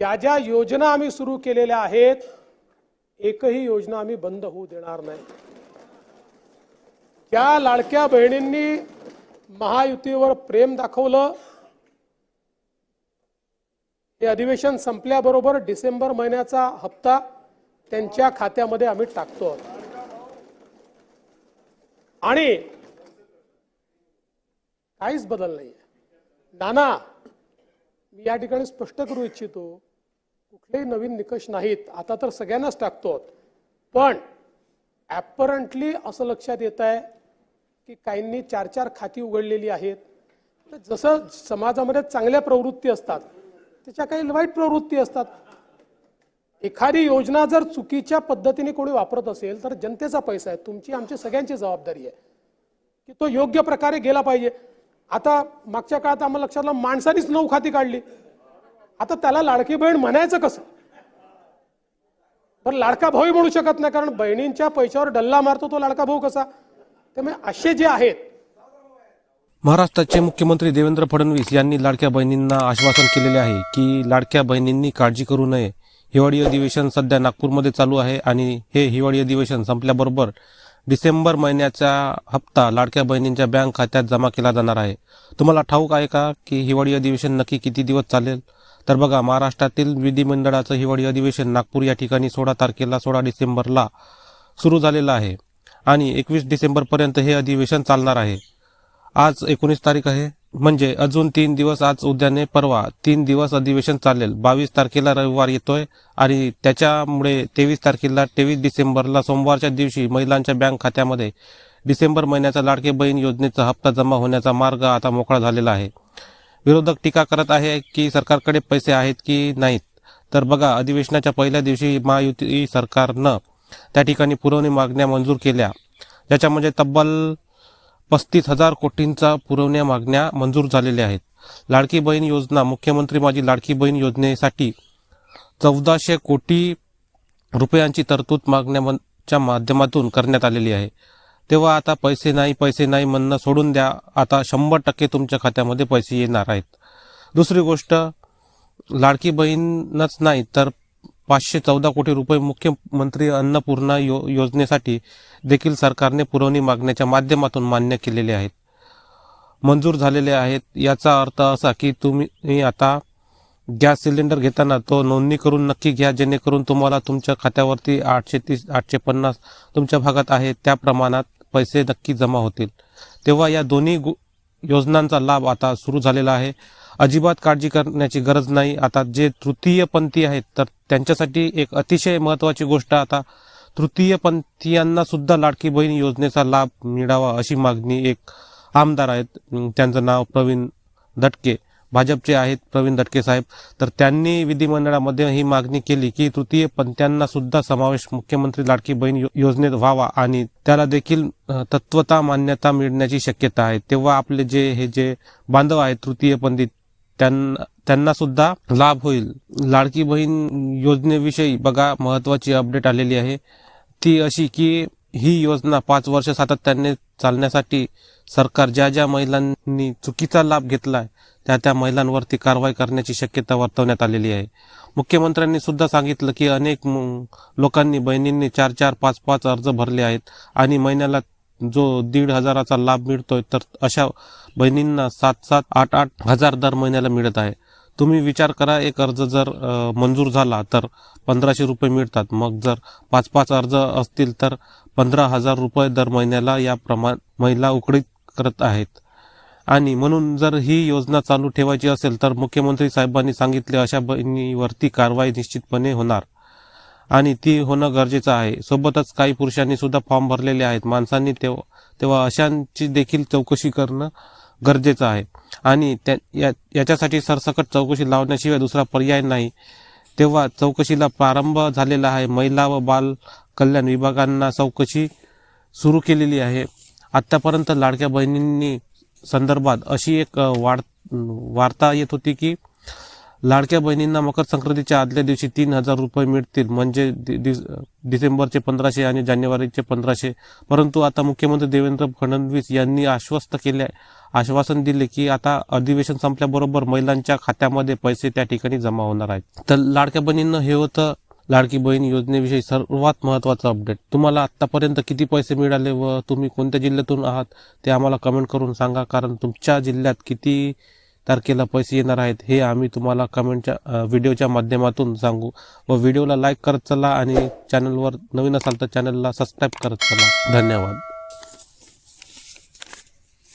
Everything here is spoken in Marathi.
ज्या ज्या योजना आम्ही सुरू केलेल्या आहेत एकही योजना आम्ही बंद होऊ देणार नाही. त्या लाडक्या बहिणींनी महायुतीवर प्रेम दाखवलं हे अधिवेशन संपल्याबरोबर डिसेंबर महिन्याचा हप्ता त्यांच्या खात्यामध्ये आम्ही टाकतो. आणि काहीच बदल नाही नाना मी या ठिकाणी स्पष्ट करू इच्छितो कुठलेही नवीन निकष नाहीत. आता तर सगळ्यांनाच टाकतो आहोत. पण ॲपरंटली असं लक्षात येत आहे की काहींनी चार चार खाती उघडलेली आहेत. तर जसं समाजामध्ये चांगल्या प्रवृत्ती असतात त्याच्या काही वाईट प्रवृत्ती असतात. एखादी योजना जर चुकीच्या पद्धतीने कोणी वापरत असेल तर जनतेचा पैसा आहे. तुमची आमची सगळ्यांची जबाबदारी आहे. की तो योग्य प्रकारे गेला पाहिजे. आता मागच्या काळात आम्हाला लक्षात आलं माणसानीच नऊ खाती काढली. आता त्याला लाडकी बहीण म्हणायचं कसं? पण लाडका भाऊही म्हणू शकत नाही कारण बहिणींच्या पैशावर डल्ला मारतो तो लाडका भाऊ कसा? त्यामुळे असे जे आहेत महाराष्ट्राचे मुख्यमंत्री देवेंद्र फडणवीस यांनी लाडक्या बहिणींना आश्वासन केलेले आहे की लाडक्या बहिणींनी काळजी करू नये. हिवाळी अधिवेशन सध्या नागपूरमध्ये चालू आहे आणि हे हिवाळी अधिवेशन संपल्याबरोबर डिसेंबर महिन्याचा हप्ता लाडक्या बहिणींच्या बँक खात्यात जमा केला जाणार आहे. तुम्हाला ठाऊक आहे का की हिवाळी अधिवेशन नक्की किती दिवस चालेल? तर बघा महाराष्ट्रातील विधिमंडळाचं हिवाळी अधिवेशन नागपूर या ठिकाणी सोळा तारखेला सोळा डिसेंबरला सुरू झालेलं आहे. आणि एकवीस डिसेंबरपर्यंत हे अधिवेशन चालणार आहे. आज एकोणीस तारीख आहे. म्हणजे अजून तीन दिवस आज उद्याने परवा तीन दिवस अधिवेशन चालेल. बावीस तारखेला रविवार येतोय आणि त्याच्यामुळे तेवीस तारखेला तेवीस डिसेंबरला सोमवारच्या दिवशी महिलांच्या बँक खात्यामध्ये डिसेंबर महिन्याचा लाडके बहीण योजनेचा हप्ता जमा होण्याचा मार्ग आता मोकळा झालेला आहे. विरोधक टीका करत आहे की सरकारकडे पैसे आहेत की नाहीत? तर बघा अधिवेशनाच्या पहिल्या दिवशी महायुती सरकारनं त्या ठिकाणी पुरवणी मागण्या मंजूर केल्या. ज्याच्यामध्ये म्हणजे तब्बल पस्तीस हजार कोटींचा पुरवण्या मागण्या मंजूर झालेल्या आहेत. लाडकी बहीण योजना मुख्यमंत्री माझी लाडकी बहीण योजनेसाठी चौदाशे कोटी रुपयांची तरतूद मागण्याच्या माध्यमातून करण्यात आलेली आहे. तेव्हा आता पैसे नाही पैसे नाही म्हणणं सोडून द्या. आता शंभर टक्के तुमच्या खात्यामध्ये पैसे येणार आहेत. दुसरी गोष्ट लाडकी बहीणच नाही तर पाचशे चौदा कोटी रुपये मुख्यमंत्री अन्नपूर्णा यो योजनेसाठी देखील सरकारने पुरवणी मागण्याच्या माध्यमातून मान्य केलेले आहेत. मंजूर झालेले आहेत. याचा अर्थ असा की तुम्ही आता गॅस सिलेंडर घेताना तो नोंदणी करून नक्की घ्या जेणेकरून तुम्हाला तुमच्या खात्यावरती आठशे तीस आठशे पन्नास तुमच्या भागात आहे. त्या प्रमाणात पैसे नक्की जमा होतील. तेव्हा या दोन्ही योजनांचा लाभ आता सुरू झालेला आहे. अजिबात काळजी करण्याची गरज नाही. आता जे तृतीयपंथी आहेत तर त्यांच्यासाठी एक अतिशय महत्त्वाची गोष्ट आता तृतीयपंथीयांना सुद्धा लाडकी बहीण योजनेचा लाभ मिळावा अशी मागणी एक आमदार आहेत. त्यांचं नाव प्रवीण दटके. भाजपचे आहेत प्रवीण दटके साहेब तर त्यांनी विधिमंडळामध्ये ही मागणी केली की तृतीय पंथ्यांना सुद्धा समावेश मुख्यमंत्री लाडकी बहीण योजनेत व्हावा आणि त्याला देखील तत्वता मान्यता मिळण्याची शक्यता आहे. तेव्हा आपले जे हे जे बांधव आहेत तृतीय पंडित त्यांना त्यांना सुद्धा लाभ होईल. लाडकी बहीण योजनेविषयी बघा महत्वाची अपडेट आलेली आहे. ती अशी की ही योजना पाच वर्ष सातत्याने चालण्यासाठी सरकार ज्या ज्या महिलांनी चुकीचा लाभ घेतलाय त्या त्या महिलांवरती कारवाई करण्याची शक्यता वर्तवण्यात आलेली आहे. मुख्यमंत्र्यांनी सुद्धा सांगितलं की अनेक म- लोकांनी बहिणींनी चार चार पाच पाच अर्ज भरले आहेत आणि महिन्याला जो दीड हजाराचा लाभ मिळतोय तर अशा बहिणींना सात सात आठ आठ हजार दर महिन्याला मिळत आहे. तुम्ही विचार करा एक अर्ज जर मंजूर झाला तर पंधराशे रुपये मिळतात. मग जर पाच पाच अर्ज असतील तर पंधरा हजार रुपये दर महिन्याला या प्रमाण महिला उकडीत करत आहेत. आणि म्हणून जर ही योजना चालू ठेवायची असेल तर मुख्यमंत्री साहेबांनी सांगितले अशा बहिणीवरती कारवाई निश्चितपणे होणार. आणि ती होणं गरजेचं आहे. सोबतच काही पुरुषांनी सुद्धा फॉर्म भरलेले आहेत. माणसांनी तेव्हा तेव्हा अशांची देखील चौकशी करणं गरजेचं आहे. आणि त्या या- याच्यासाठी सरसकट चौकशी लावण्याशिवाय दुसरा पर्याय नाही. तेव्हा चौकशीला प्रारंभ झालेला आहे. महिला व बाल कल्याण विभागांना चौकशी सुरू केलेली आहे. आत्तापर्यंत लाडक्या बहिणींनी संदर्भात अशी एक वाढ वार्ता येत होती की लाडक्या बहिणींना मकर संक्रांतीच्या आदल्या दिवशी तीन हजार रुपये मिळतील. म्हणजे दि- डिसेंबरचे पंधराशे आणि जानेवारीचे पंधराशे. परंतु आता मुख्यमंत्री देवेंद्र फडणवीस यांनी आश्वस्त केले आश्वासन दिले की आता अधिवेशन संपल्याबरोबर महिलांच्या खात्यामध्ये पैसे त्या ठिकाणी जमा होणार आहेत. तर लाडक्या बहिणींना हे होतं लाडकी बहीण योजनेविषयी सर्वात महत्त्वाचं अपडेट तुम्हाला आत्तापर्यंत किती पैसे मिळाले व तुम्ही कोणत्या जिल्ह्यातून आहात ते आम्हाला कमेंट करून सांगा कारण तुमच्या जिल्ह्यात किती तारखेला पैसे येणार आहेत हे आम्ही तुम्हाला कमेंटच्या व्हिडिओच्या माध्यमातून सांगू. व व्हिडिओला लाईक करत चला आणि चॅनलवर नवीन असाल तर चॅनलला सबस्क्राईब करत चला. धन्यवाद.